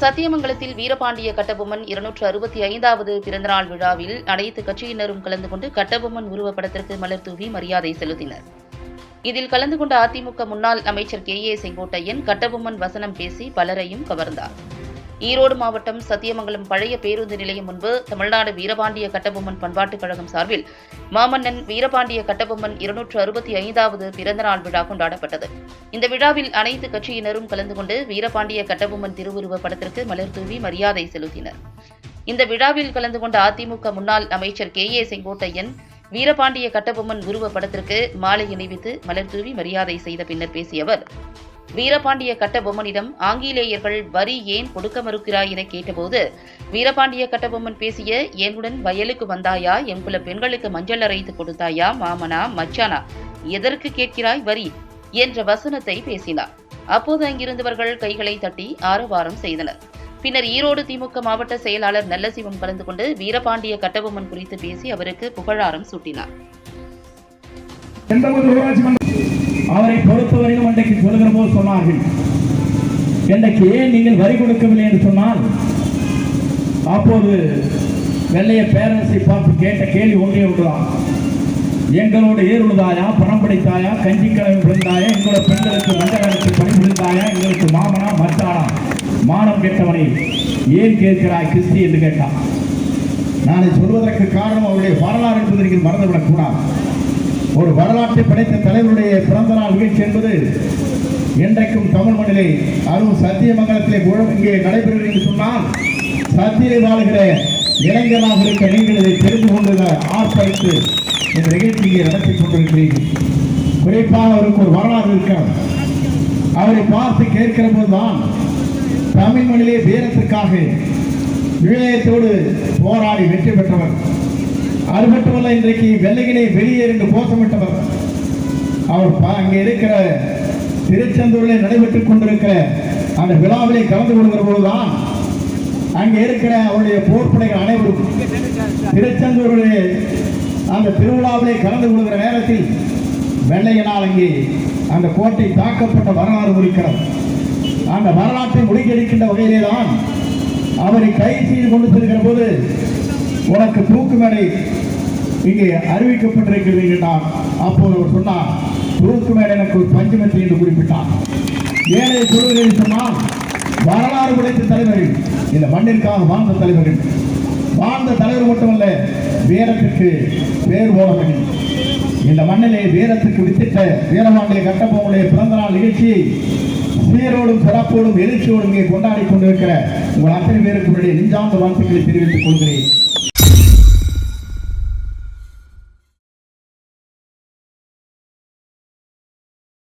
சத்தியமங்கலத்தில் வீரபாண்டிய கட்டபொம்மன் இருநூற்று அறுபத்தி ஐந்தாவது பிறந்தநாள் விழாவில் அனைத்து கட்சியினரும் கலந்து கொண்டு கட்டபொம்மன் உருவப்படத்திற்கு மலர் தூவி மரியாதை செலுத்தினர். இதில் கலந்து கொண்ட அதிமுக முன்னாள் அமைச்சர் கே ஏ செங்கோட்டையன் கட்டபொம்மன் வசனம் பேசி பலரையும் கவர்ந்தார். ஈரோடு மாவட்டம் சத்தியமங்கலம் பழைய பேருந்து நிலையம் முன்பு தமிழ்நாடு வீரபாண்டிய கட்டபொம்மன் பண்பாட்டுக் கழகம் சார்பில் மாமன்னன் வீரபாண்டிய கட்டபொம்மன் இருநூற்று அறுபத்தி ஐந்தாவது பிறந்தநாள் விழா கொண்டாடப்பட்டது. இந்த விழாவில் அனைத்து கட்சியினரும் கலந்து கொண்டு வீரபாண்டிய கட்டபொம்மன் திருவுருவ படத்திற்கு மலர் தூவி மரியாதை செலுத்தினர். இந்த விழாவில் கலந்து கொண்ட அதிமுக முன்னாள் அமைச்சர் கே. ஏ. செங்கோட்டையன் வீரபாண்டிய கட்டபொம்மன் உருவ படத்திற்கு மாலை அணிவித்து மலர் தூவி மரியாதை செய்த பின்னர் பேசிய அவர் வீரபாண்டிய கட்டபொம்மனிடம் ஆங்கிலேயர்கள் வரி ஏன் கொடுக்க மறுக்கிறாய் என கேட்டபோது வீரபாண்டிய கட்டபொம்மன் பேசிய என்னுடன் வயலுக்கு வந்தாயா? எங்குள்ள பெண்களுக்கு மஞ்சள் அரைத்து கொடுத்தாயா? மாமனா மச்சானா? எதற்கு கேட்கிறாய் வரி? என்ற வசனத்தை பேசினார். அப்போது அங்கிருந்தவர்கள் கைகளை தட்டி ஆரவாரம் செய்தனர். பின்னர் ஈரோடு திமுக மாவட்ட செயலாளர் நல்லசிவம் கலந்து கொண்டு வீரபாண்டிய கட்டபொம்மன் குறித்து பேசி அவருக்கு புகழாரம் சூட்டினார். அவரை பொறுத்தவரையிலும் அன்றைக்கு சொல்லுகிற போது சொன்னார்கள். இன்றைக்கு ஏன் நீங்கள் வரி கொடுக்கவில்லை? என்று சொன்னால் அப்போது வெள்ளைய பேரரசை பார்த்து கேட்ட கேள்வி ஒன்றே ஒன்றுதான். எங்களோட ஏர் பணம் படைத்தாயா? கஞ்சி கிழமை விழுந்தாயா? எங்களோட பெண்களுக்கு மஞ்சள் பணி விழுந்தாயா? எங்களுக்கு மாமனா மச்சானா? மானம் கேட்டவனை ஏன் கேட்கிறாய் கிறிஸ்தி? என்று கேட்டான். நான் சொல்வதற்கு காரணம் அவருடைய வரலாறு என்பதை நீங்கள் மறந்துவிடக் கூடாது ஒரு வரலாற்றை படைத்த தலைவருடைய பிறந்த நாள் நிகழ்ச்சி என்பது என்றைக்கும் தமிழ் மண்ணிலே அதுவும் சத்தியமங்கலத்திலே குழ- இங்கே நடைபெறுகிறது என்று சொன்னால் சத்தியை வாழ்கிற இளைஞராக இருக்க நீங்கள் இதை தெரிந்து கொண்டு ஆர்ப்பரித்து இந்த நிகழ்ச்சியை நடத்தி கொண்டிருக்கிறீர்கள். குறிப்பாக அவருக்கு ஒரு வரலாறு இருக்கிறது அவரை பார்த்து கேட்கிற போதுதான் தமிழ் மண்ணிலே வீரத்திற்காக விவேகத்தோடு போராடி வெற்றி பெற்றவர். அது மட்டுமல்ல இன்றைக்கு வெள்ளையிலே வெளியே இருந்து கோஷமிட்டவர் அவர் ப- அங்கே இருக்கிற திருச்செந்தூரில் நடைபெற்றுக் கொண்டிருக்கிற அந்த விழாவிலே கலந்து கொள்கிற போதுதான் அங்கே இருக்கிற அவருடைய போர்ப்படைகள் அனைவரும் திருச்செந்தூருடைய அந்த திருவிழாவிலே கலந்து கொள்கிற நேரத்தில் வெள்ளையனால் அங்கே அந்த கோட்டை தாக்கப்பட்ட வரலாறு இருக்கிறது. அந்த வரலாற்றை முடிக்கடிக்கின்ற வகையிலே தான் அவரை கைது செய்து கொண்டு செல்கிற போது உனக்கு தூக்கு மேடை இங்கே அறிவிக்கப்பட்டிருக்கிறது என்றால் அப்போது அவர் சொன்னார் தூக்கு மேல எனக்கு ஒரு பஞ்சமத்தி என்று குறிப்பிட்டார். ஏழை சொல்வதில் சொன்னால் வரலாறு உடைத்த தலைவர்கள் இந்த மண்ணிற்காக வாழ்ந்த தலைவர்கள் வாழ்ந்த தலைவர் மட்டுமல்ல வீரத்திற்கு பேர் போட இந்த மண்ணிலே வீரத்துக்கு வித்திட்ட வீரமாண்டிய கட்டபொம்மனுடைய பிறந்த நாள் நிகழ்ச்சி சீரோடும் சிறப்போடும் எழுச்சியோடும் இங்கே கொண்டாடி கொண்டிருக்கிற உங்கள் அத்தனை பேருக்கு முன்னாடி நெஞ்சார்ந்த வாழ்த்துக்களை தெரிவித்துக் கொள்கிறேன்.